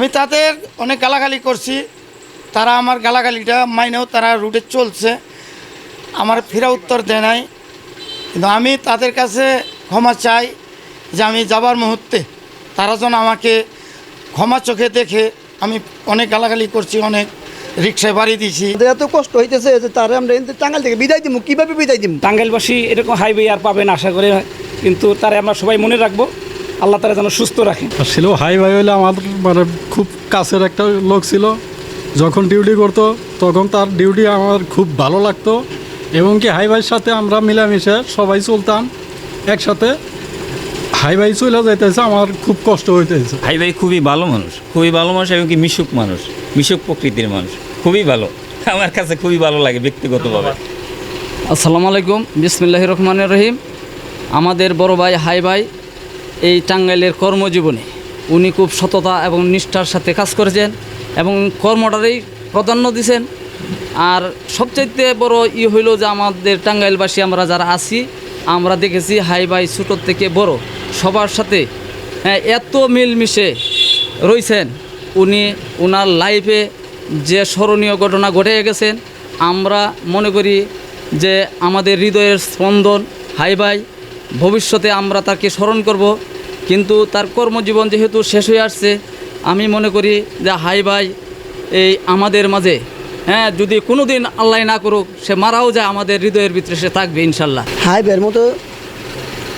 আমি তাদের অনেক গালাগালি করছি। তারা আমার গালাগালিটা মাইনেও তারা রুটে চলছে। আমার ফেরা উত্তর দেয় নাই। কিন্তু আমি তাদের কাছে ক্ষমা চাই যে আমি যাবার মুহূর্তে তারা যেন আমাকে ক্ষমা চোখে দেখে আমি অনেক গালাগালি করছি অনেক রিক্সায় বাড়ি দিছি এত কষ্ট হইতেছে যে তারা আমরা এনতে টাঙ্গাল থেকে বিদায় দিব কীভাবে বিদায় দিব টাঙ্গাইলবাসী এরকম হাইওয়ে আর পাবেন আশা করে কিন্তু তারা আমরা সবাই মনে রাখব। আল্লাহ তারা যেন সুস্থ রাখেন। আর ছিল হাই ভাই হলে আমার মানে খুব কাছের একটা লোক ছিল। যখন ডিউটি করতো তখন তার ডিউটি আমার খুব ভালো লাগতো। এবং কি হাই ভাইয়ের সাথে আমরা মিলামিশে সবাই চলতাম একসাথে। হাই ভাই চলে যাইতেছে আমার খুব কষ্ট হইতেছে। হাই ভাই খুবই ভালো মানুষ খুবই ভালো মানুষ এবং কি মিশুক মানুষ মিশুক প্রকৃতির মানুষ খুবই ভালো। আমার কাছে খুবই ভালো লাগে ব্যক্তিগতভাবে। আসসালামু আলাইকুম বিসমিল্লাহ রহমান রহিম। আমাদের বড় ভাই হাই ভাই এই টাঙ্গাইলের কর্মজীবনে উনি খুব সততা এবং নিষ্ঠার সাথে কাজ করেছেন এবং কর্মটারই প্রাধান্য দিয়েছেন আর সবচাইতে বড় ই হইল যে আমাদের টাঙ্গাইলবাসী আমরা যারা আছি আমরা দেখেছি হাই ভাই ছোটোর থেকে বড় সবার সাথে হ্যাঁ, এত মিলমিশে রয়েছেন উনি ওনার লাইফে যে স্মরণীয় ঘটনা ঘটে গেছেন আমরা মনে করি যে আমাদের হৃদয়ের স্পন্দন হাই ভাই ভবিষ্যতে আমরা তাকে স্মরণ করব। কিন্তু তার কর্মজীবন যেহেতু শেষ হয়ে আসছে, আমি মনে করি যে, হাই ভাই, এই আমাদের মাঝে হ্যাঁ যদি কোনো দিন আল্লাহ না করুক, সে মারাও যায়, আমাদের হৃদয়ের ভিতরে সে থাকবে, ইনশাল্লাহ। হাইবের মতো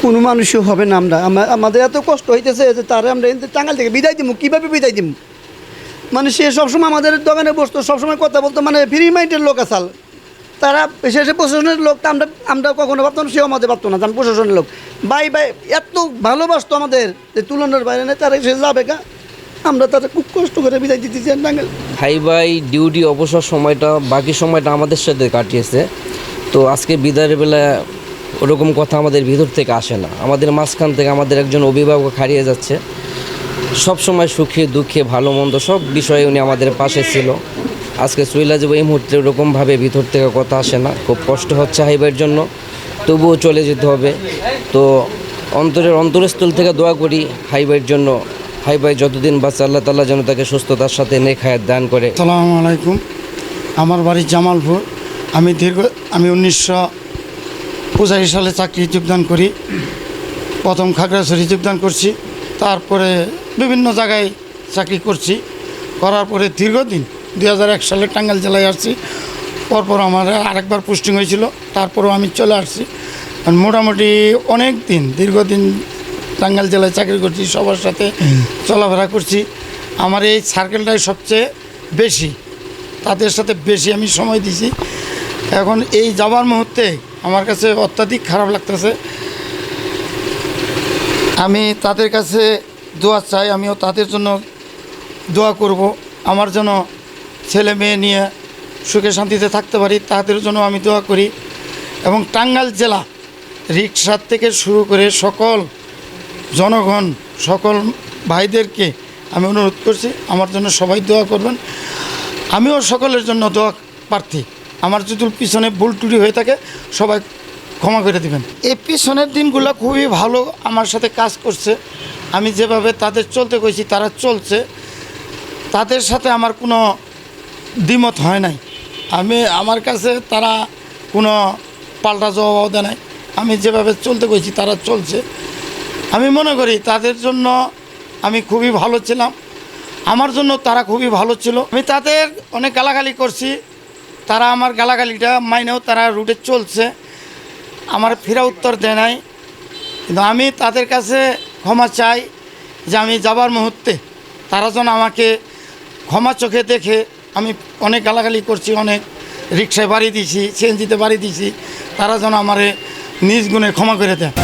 কোনো মানুষও হবে না আমরা। আমাদের এত কষ্ট হইতেছে যে, তারা আমরা টাঙ্গাল থেকে বিদায় দিব কীভাবে বিদায় দিব মানে সে সবসময় আমাদের দোকানে বসতো, সবসময় কথা বলতো মানে ফ্রি মাইন্ডের লোক আসাল তারা শেষে প্রশাসনের লোক, আমরা আমরা কখনো ভাবতাম সেও আমাদের ভাবতো না প্রশাসনের লোক। বাই বাই এত ভালোবাসতো আমাদের যে তুলনার বাইরে নেই, তারা সে যাবে কা? আমরা তারা খুব কষ্ট করে বিদায় দিতেছি টাঙ্গাল ভাই ভাই ডিউটি অবসর সময়টা, বাকি সময়টা আমাদের সাথে কাটিয়েছে। তো আজকে বিদায়ের বেলা ওরকম কথা আমাদের ভিতর থেকে আসে না। আমাদের মাঝখান থেকে আমাদের একজন অভিভাবক হারিয়ে যাচ্ছে। সব সময় সুখে, দুঃখে, ভালো, মন্দ সব বিষয়ে উনি আমাদের পাশে ছিল। আজকে চইলা যাব এই মুহূর্তে ওরকমভাবে ভিতর থেকে কথা আসে না। খুব কষ্ট হচ্ছে হাইবার জন্য। তবুও চলে যেতে হবে। তো অন্তরের অন্তরস্থল থেকে দোয়া করি হাইবার জন্য। হাই ভাই যতদিন বাচ্চা আল্লাহ তাল্লাহ যেন তাকে সুস্থতার সাথে নেখায়াত দান করে। আসসালামু আলাইকুম। আমার বাড়ি জামালপুর। আমি দীর্ঘ, আমি উনিশশো পঁচাশি সালে চাকরি যোগদান করি। প্রথম খাগড়াছড়ি যোগদান করছি। তারপরে বিভিন্ন জায়গায় চাকরি করছি। করার পরে দীর্ঘদিন দু হাজার এক সালে টাঙ্গাইল জেলায় আসছি। পরপর আমার আরেকবার পোস্টিং হয়েছিল, তারপরেও আমি চলে আসছি। মোটামুটি অনেক দিন দীর্ঘদিন টাঙ্গাইল জেলায় চাকরি করছি, সবার সাথে চলাফেরা করছি। আমার এই সার্কেলটাই সবচেয়ে বেশি, তাদের সাথে বেশি আমি সময় দিছি এখন এই যাবার মুহূর্তে আমার কাছে অত্যাধিক খারাপ লাগতেছে। আমি তাদের কাছে দোয়া চাই, আমিও তাদের জন্য দোয়া করব। আমার জন্য ছেলে মেয়ে নিয়ে সুখে শান্তিতে থাকতে পারি, তাদের জন্য আমি দোয়া করি। এবং টাঙ্গাইল জেলা রিক্সার থেকে শুরু করে সকল জনগণ, সকল ভাইদেরকে আমি অনুরোধ করছি, আমার জন্য সবাই দোয়া করবেন। আমিও সকলের জন্য দোয়া প্রার্থী। আমার যদি পিছনে ভুল টুটি হয়ে থাকে, সবাই ক্ষমা করে দিবেন। এই পিছনের দিনগুলো খুবই ভালো আমার সাথে কাজ করছে। আমি যেভাবে তাদের চলতে কইছি, তারা চলছে। তাদের সাথে আমার কোনো দ্বিমত হয় নাই। আমি, আমার কাছে তারা কোনো পাল্টা জবাব দেয় নাই। আমি যেভাবে চলতে কইছি তারা চলছে। আমি মনে করি তাদের জন্য আমি খুবই ভালো ছিলাম। আমার জন্য তারা খুবই ভালো ছিল। আমি তাদের অনেক গালাগালি করছি। তারা আমার গালাগালিটা মাইনেও তারা রুটে চলছে। আমার ফেরা উত্তর দেয় নাই। কিন্তু আমি তাদের কাছে ক্ষমা চাই যে আমি যাবার মুহূর্তে তারা যেন আমাকে ক্ষমা চোখে দেখে আমি অনেক গালাগালি করছি, অনেক রিক্সায় বাড়ি দিছি, সিএনজিতে বাড়ি দিছি, তারা যেন আমারে নিজ গুণে ক্ষমা করে দেয়।